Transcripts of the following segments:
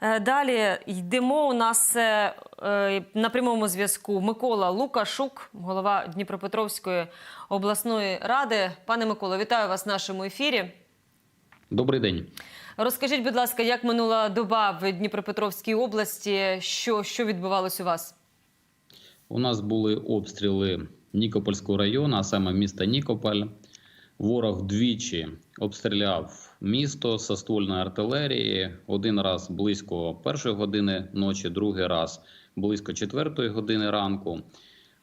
Е, Далі йдемо. У нас е, е, на прямому зв'язку Микола Лукашук, голова Дніпропетровської обласної ради. Пане Миколо, вітаю вас в нашому ефірі. Добрий день. Розкажіть, будь ласка, як минула доба в Дніпропетровській області? Що, що відбувалось у вас? У нас були обстріли Нікопольського району, а саме міста Нікополь. Ворог двічі обстріляв місто з ствольної артилерії. Один раз близько першої години ночі, другий раз близько четвертої години ранку.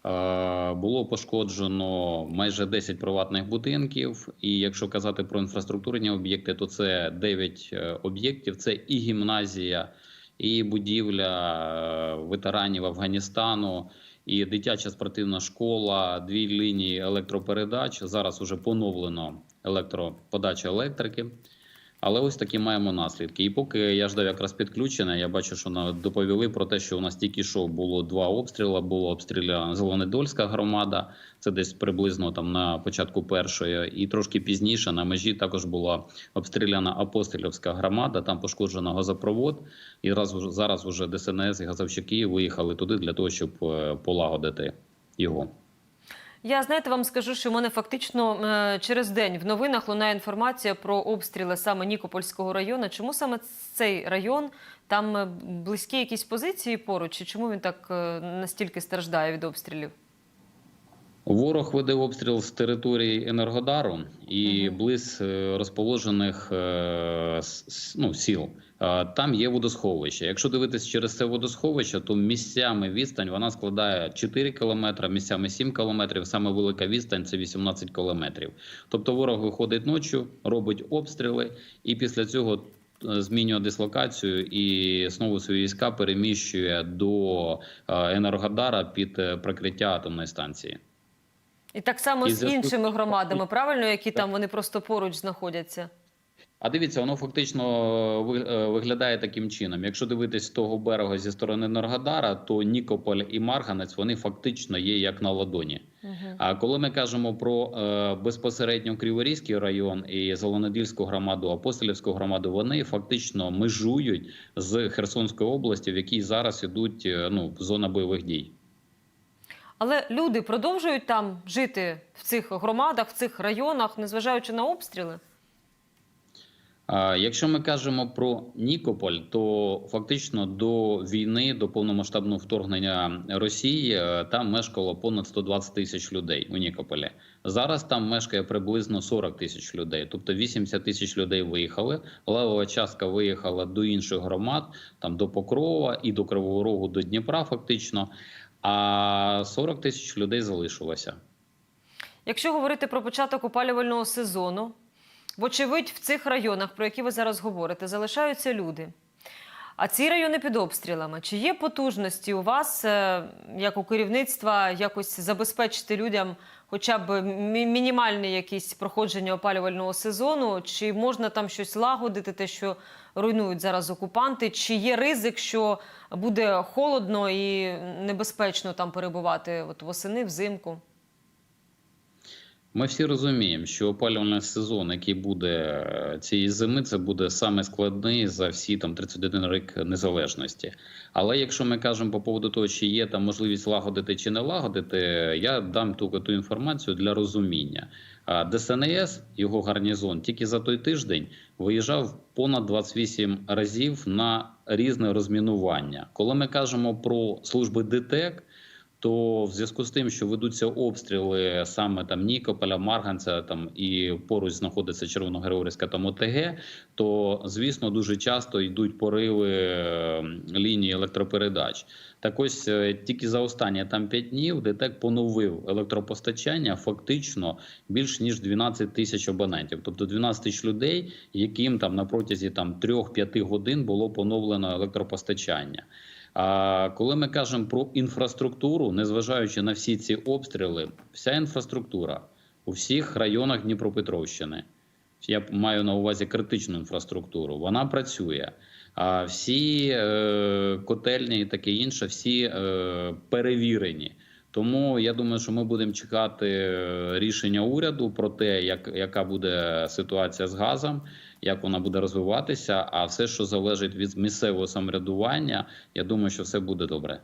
Е, Було пошкоджено майже 10 приватних будинків. І якщо казати про інфраструктурні об'єкти, то це 9 е, об'єктів. Це і гімназія, і будівля е, ветеранів Афганістану, і дитяча спортивна школа, дві лінії електропередач. Зараз уже поновлено електроподача електрики. Але ось такі маємо наслідки. І поки я ждав якраз підключення, я бачу, що нам доповіли про те, що у нас тільки що було два обстріли. Було обстріляна Зеленодольська громада, це десь приблизно там на початку першої, і трошки пізніше на межі також була обстріляна Апостолівська громада. Там пошкоджено газопровод. І раз зараз уже ДСНС і газовщики виїхали туди для того, щоб е, полагодити його. Я знаєте, вам скажу, що в мене фактично е, через день в новинах лунає інформація про обстріли саме Нікопольського району. Чому саме цей район? Там е, близькі якісь позиції поруч, і чому він так е, настільки страждає від обстрілів? Ворог веде обстріл з території Енергодару і близь е, розположених е, ну, сіл. Е, Там є водосховище. Якщо дивитись через це водосховище, то місцями відстань вона складає 4 кілометри, місцями 7 кілометрів. Саме велика відстань це 18 кілометрів. Тобто ворог виходить ночі, робить обстріли, і після цього змінює дислокацію і знову свої війська переміщує до Енергодара під прикриття атомної станції. І так само І з іншими громадами, правильно, які там вони просто поруч знаходяться. А дивіться, воно фактично е, виглядає таким чином. Якщо дивитись з того берега зі сторони Енергодара, то Нікополь і Марганець вони фактично є як на ладоні. Угу. А коли ми кажемо про е, безпосередньо Криворізький район і Зеленодільську громаду, Апостолівську громаду, вони фактично межують з Херсонською областю, в якій зараз ідуть е, ну зона бойових дій. Але люди продовжують там жити в цих громадах, в цих районах, незважаючи на обстріли. Якщо ми кажемо про Нікополь, то фактично до війни, до повномасштабного вторгнення Росії, е, там мешкало понад 120 тисяч людей у Нікополі. Зараз там мешкає приблизно 40 тисяч людей, тобто 80 тисяч людей виїхали. Левова частка виїхала до інших громад, там до Покрова і до Кривого Рогу, до Дніпра, фактично. А 40 тисяч людей залишилося. Якщо говорити про початок опалювального сезону, вочевидь, в цих районах, про які ви зараз говорите, залишаються люди. А ці райони під обстрілами. Чи є потужності у вас, е, як у керівництва, якось забезпечити людям хоча б мі- мінімальне якісь проходження опалювального сезону? Чи можна там щось лагодити, те, що руйнують зараз окупанти? Чи є ризик, що буде холодно і небезпечно там перебувати от восени, взимку? Ми всі розуміємо, що опалювальний сезон, який буде е, цієї зими, це буде саме складний за всі там 31 рік незалежності. Але якщо ми кажемо по поводу того, чи є там можливість лагодити чи не лагодити, я дам тільки ту інформацію для розуміння. ДСНС, його гарнізон, тільки за той тиждень виїжджав понад 28 разів на різне розмінування. Коли ми кажемо про служби ДТЕК, то в зв'язку з тим, що ведуться обстріли саме там Нікополя, Марганця там і поруч знаходиться Червоногеоргівська там ОТГ, то звісно дуже часто йдуть пориви е, лінії електропередач. Так ось е, тільки за останні там 5 днів ДТЕК поновив електропостачання фактично більш ніж 12 тисяч абонентів, тобто 12 тисяч людей, яким там на протязі там 3-5 годин було поновлено електропостачання. А коли ми кажемо про інфраструктуру, незважаючи на всі ці обстріли, вся інфраструктура у всіх районах Дніпропетровщини, я маю на увазі критичну інфраструктуру, вона працює. А всі е, котельні і таке інше, всі е, перевірені. Тому я думаю, що ми будемо чекати е, рішення уряду про те, як, яка буде ситуація з газом. Як вона буде розвиватися. А все, що залежить від місцевого самоврядування, я думаю, що все буде добре.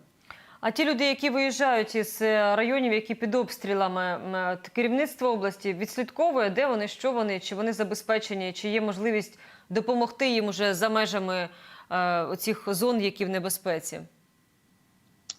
А ті люди, які виїжджають із е, районів, які під обстрілами, е, керівництво області відслідковує, де вони, що вони, чи вони забезпечені, чи є можливість допомогти їм уже за межами е, оцих зон, які в небезпеці.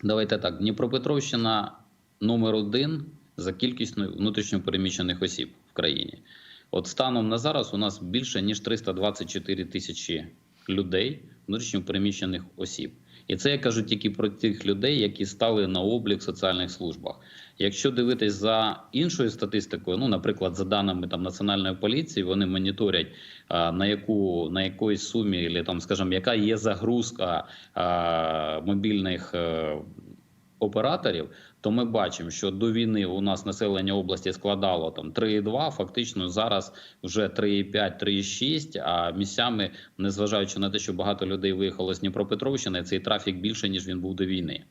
Давайте так. Дніпропетровщина номер один за кількістю внутрішньопереміщених осіб в країні. От станом на зараз у нас більше ніж 324 тисячі людей, внутрішньопереміщених осіб. І це я кажу тільки про тих людей, які стали на облік в соціальних службах. Якщо дивитись за іншою статистикою, ну, наприклад, за даними там національної поліції, вони моніторять на яку на якоїсь сумі, або там, скажімо, яка є загрузка а, мобільних е, операторів, то ми бачимо, що до війни у нас населення області складало там 3,2, фактично зараз вже 3,5, 3,6, а місцями, незважаючи на те, що багато людей виїхало з Дніпропетровщини, цей трафік більше ніж він був до війни.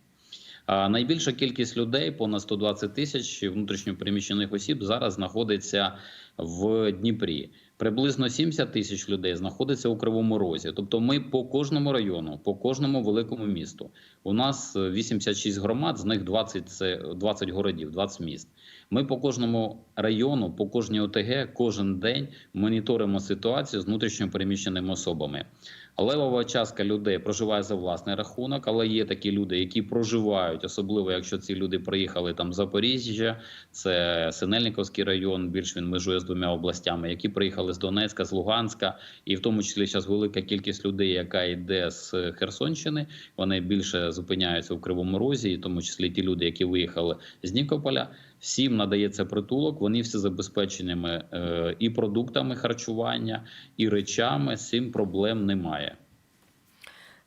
А найбільша кількість людей, понад 120 тисяч внутрішньопереміщених осіб, зараз знаходиться в Дніпрі. Приблизно 70 тисяч людей знаходиться у Кривому Розі. Тобто, ми по кожному району, по кожному великому місту. У нас е, 86 громад, з них 20 це 20 городів, 20 міст. Ми по кожному району, по кожній ОТГ, кожен день моніторимо ситуацію з внутрішньопереміщеними особами. Левова частка людей проживає за власний рахунок, але є такі люди, які проживають, особливо якщо ці люди приїхали там з Запоріжжя, це Синельниковський район, більш він межує з двома областями, які приїхали з Донецька, з Луганська, і в тому числі зараз велика кількість людей, яка йде з Херсонщини. Вони більше зупиняються у Кривому Розі, і в тому числі ті люди, які виїхали з Нікополя. Всім надається притулок. Вони всі забезпеченими е, і продуктами харчування, і речами. З цим проблем немає.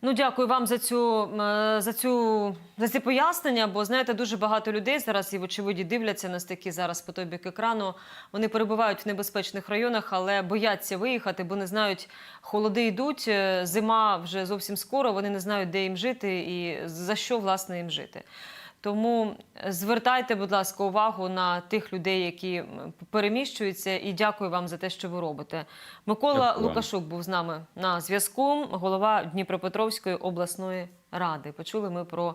Ну, дякую вам за цю е, за цю за ці пояснення. Бо знаєте, дуже багато людей зараз і вочевиді дивляться нас такі зараз по той бік екрану. Вони перебувають в небезпечних районах, але бояться виїхати, бо не знають, холоди йдуть. е, Зима вже зовсім скоро. Вони не знають, де їм жити і за що власне їм жити. Тому звертайте, будь ласка, увагу на тих людей, які переміщуються, і дякую вам за те, що ви робите. Микола Дякую. Лукашук був з нами на зв'язку, голова Дніпропетровської обласної ради. Почули ми про